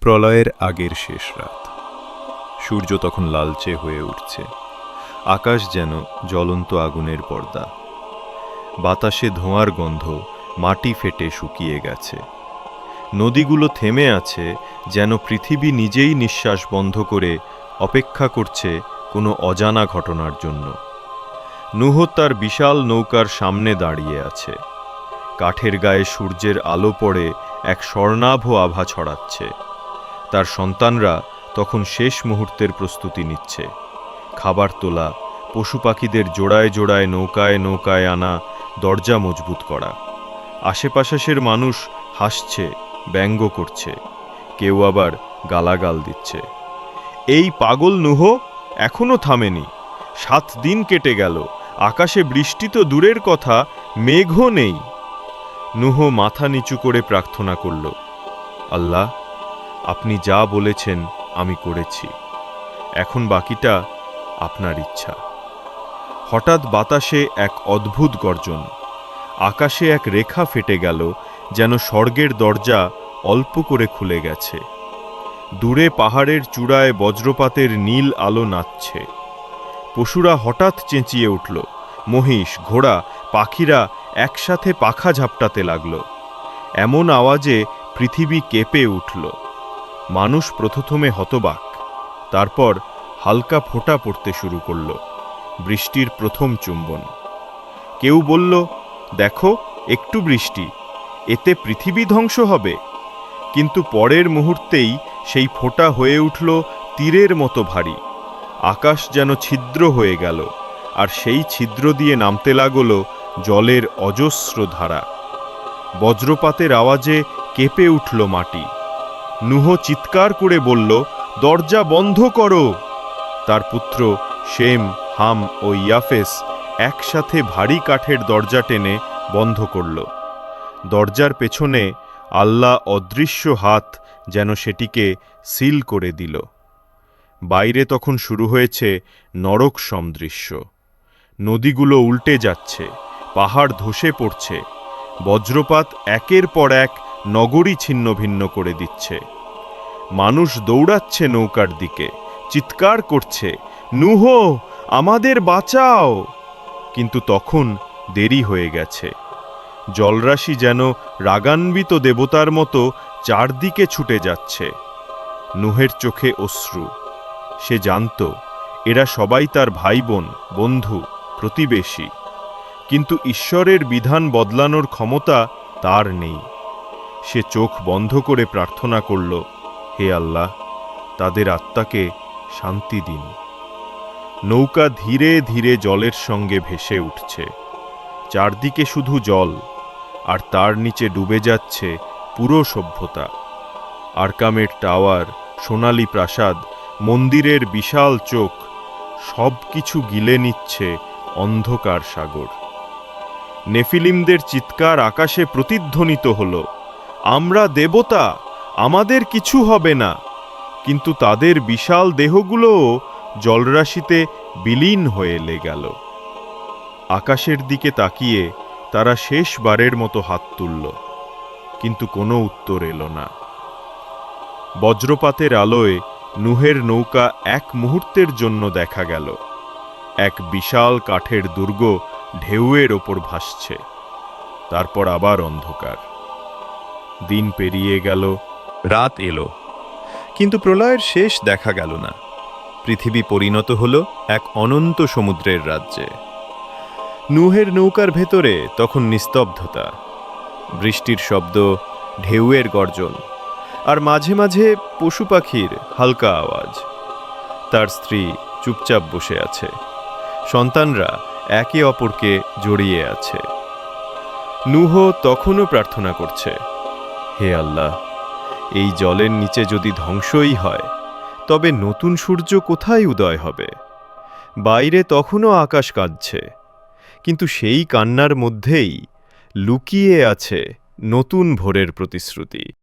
প্রলয়ের আগের শেষ রাত। সূর্য তখন লালচে হয়ে উঠছে। আকাশ যেন জ্বলন্ত আগুনের পর্দা। বাতাসে ধোঁয়ার গন্ধ মাটি ফেটে শুকিয়ে গেছে। নদীগুলো থেমে আছে যেন পৃথিবী নিজেই নিঃশ্বাস বন্ধ করে অপেক্ষা করছে কোনো অজানা ঘটনার জন্য। নুহ তার বিশাল নৌকার সামনে দাঁড়িয়ে আছে। কাঠের গায়ে সূর্যের আলো পড়ে এক স্বর্ণাভ আভা ছড়াচ্ছে। তার সন্তানরা তখন শেষ মুহূর্তের প্রস্তুতি নিচ্ছে। খাবার তোলা, পশু পাখিদের জোড়ায় জোড়ায় নৌকায় নৌকায় আনা, দরজা মজবুত করা। আশেপাশের মানুষ হাসছে, ব্যঙ্গ করছে। কেউ আবার গালাগাল দিচ্ছে। এই পাগল নুহ, এখনও থামেনি। সাত দিন কেটে গেল। আকাশে বৃষ্টি তো দূরের কথা, মেঘও নেই। নুহ মাথা নিচু করে প্রার্থনা করল। আল্লাহ আপনি যা বলেছেন আমি করেছি। এখন বাকিটা আপনার ইচ্ছা। হঠাৎ বাতাসে এক অদ্ভুত গর্জন, আকাশে এক রেখা ফেটে গেল যেন স্বর্গের দরজা অল্প করে খুলে গেছে। দূরে পাহাড়ের চূড়ায় বজ্রপাতের নীল আলো নাচছে। পশুরা হঠাৎ চেঁচিয়ে উঠল, মহিষ, ঘোড়া, পাখিরা একসাথে পাখা ঝাপটাতে লাগল। এমন আওয়াজে পৃথিবী কেঁপে উঠল। মানুষ প্রথমে হতবাক। তারপর হালকা ফোঁটা পড়তে শুরু করল, বৃষ্টির প্রথম চুম্বন। কেউ বলল, দেখো, একটু বৃষ্টি, এতে পৃথিবী ধ্বংস হবে। কিন্তু পরের মুহূর্তেই সেই ফোঁটা হয়ে উঠল তীরের মতো ভারী। আকাশ যেন ছিদ্র হয়ে গেল, আর সেই ছিদ্র দিয়ে নামতে লাগল জলের অজস্র ধারা। বজ্রপাতের আওয়াজে কেঁপে উঠল মাটি। নুহ চিৎকার করে বলল, দরজা বন্ধ করো। তার পুত্র শেম হাম ও ইয়াফেস একসাথে ভারী কাঠের দরজা টেনে বন্ধ করল। দরজার পেছনে আল্লাহ অদৃশ্য হাত যেন সেটিকে সিল করে দিল। বাইরে তখন শুরু হয়েছে নরক সমদৃশ্য। নদীগুলো উল্টে যাচ্ছে, পাহাড় ধসে পড়ছে। বজ্রপাত একের পর এক নগরী ছিন্ন ভিন্ন করে দিচ্ছে। মানুষ দৌড়াচ্ছে নৌকার দিকে, চিৎকার করছে, নুহ, আমাদের বাঁচাও! কিন্তু তখন দেরি হয়ে গেছে। জলরাশি যেন রাগান্বিত দেবতার মতো চারদিকে ছুটে যাচ্ছে। নুহের চোখে অশ্রু। সে জানত, এরা সবাই তার ভাই বোন বন্ধু, প্রতিবেশী। কিন্তু ঈশ্বরের বিধান বদলানোর ক্ষমতা তার নেই। সে চোখ বন্ধ করে প্রার্থনা করল, হে আল্লাহ, তাদের আত্মাকে শান্তি দিন। নৌকা ধীরে ধীরে জলের সঙ্গে ভেসে উঠছে। চারদিকে শুধু জল, আর তার নিচে ডুবে যাচ্ছে পুরো সভ্যতা। আরকামের টাওয়ার, সোনালী প্রাসাদ, মন্দিরের বিশাল চোখ সব কিছু গিলে নিচ্ছে অন্ধকার সাগর। নেফিলিমদের চিৎকার আকাশে প্রতিধ্বনিত হল। আমরা দেবতা, আমাদের কিছু হবে না। কিন্তু তাদের বিশাল দেহগুলোও জলরাশিতে বিলীন হয়ে গেল আকাশের দিকে তাকিয়ে তারা শেষবারের মতো হাত তুলল, কিন্তু কোনো উত্তর এলো না। বজ্রপাতের আলোয় নুহের নৌকা এক মুহূর্তের জন্য দেখা গেল। এক বিশাল কাঠের দুর্গ ঢেউয়ের ওপর ভাসছে। তারপর আবার অন্ধকার। দিন পেরিয়ে গেল, রাত এলো। কিন্তু প্রলয়ের শেষ দেখা গেল না। পৃথিবী পরিণত হল এক অনন্ত সমুদ্রের রাজ্যে। নুহের নৌকার ভেতরে তখন নিস্তব্ধতা। বৃষ্টির শব্দ, ঢেউয়ের গর্জন, আর মাঝে মাঝে পশু পাখির হালকা আওয়াজ। তার স্ত্রী চুপচাপ বসে আছে। সন্তানরা একে অপরকে জড়িয়ে আছে। নুহ তখনও প্রার্থনা করছে হে আল্লাহ, এই জলের নিচে যদি ধ্বংসই হয়, তবে নতুন সূর্য কোথায় উদয় হবে? বাইরে তখনও আকাশ কাঁদছে, কিন্তু সেই কান্নার মধ্যেই লুকিয়ে আছে নতুন ভোরের প্রতিশ্রুতি।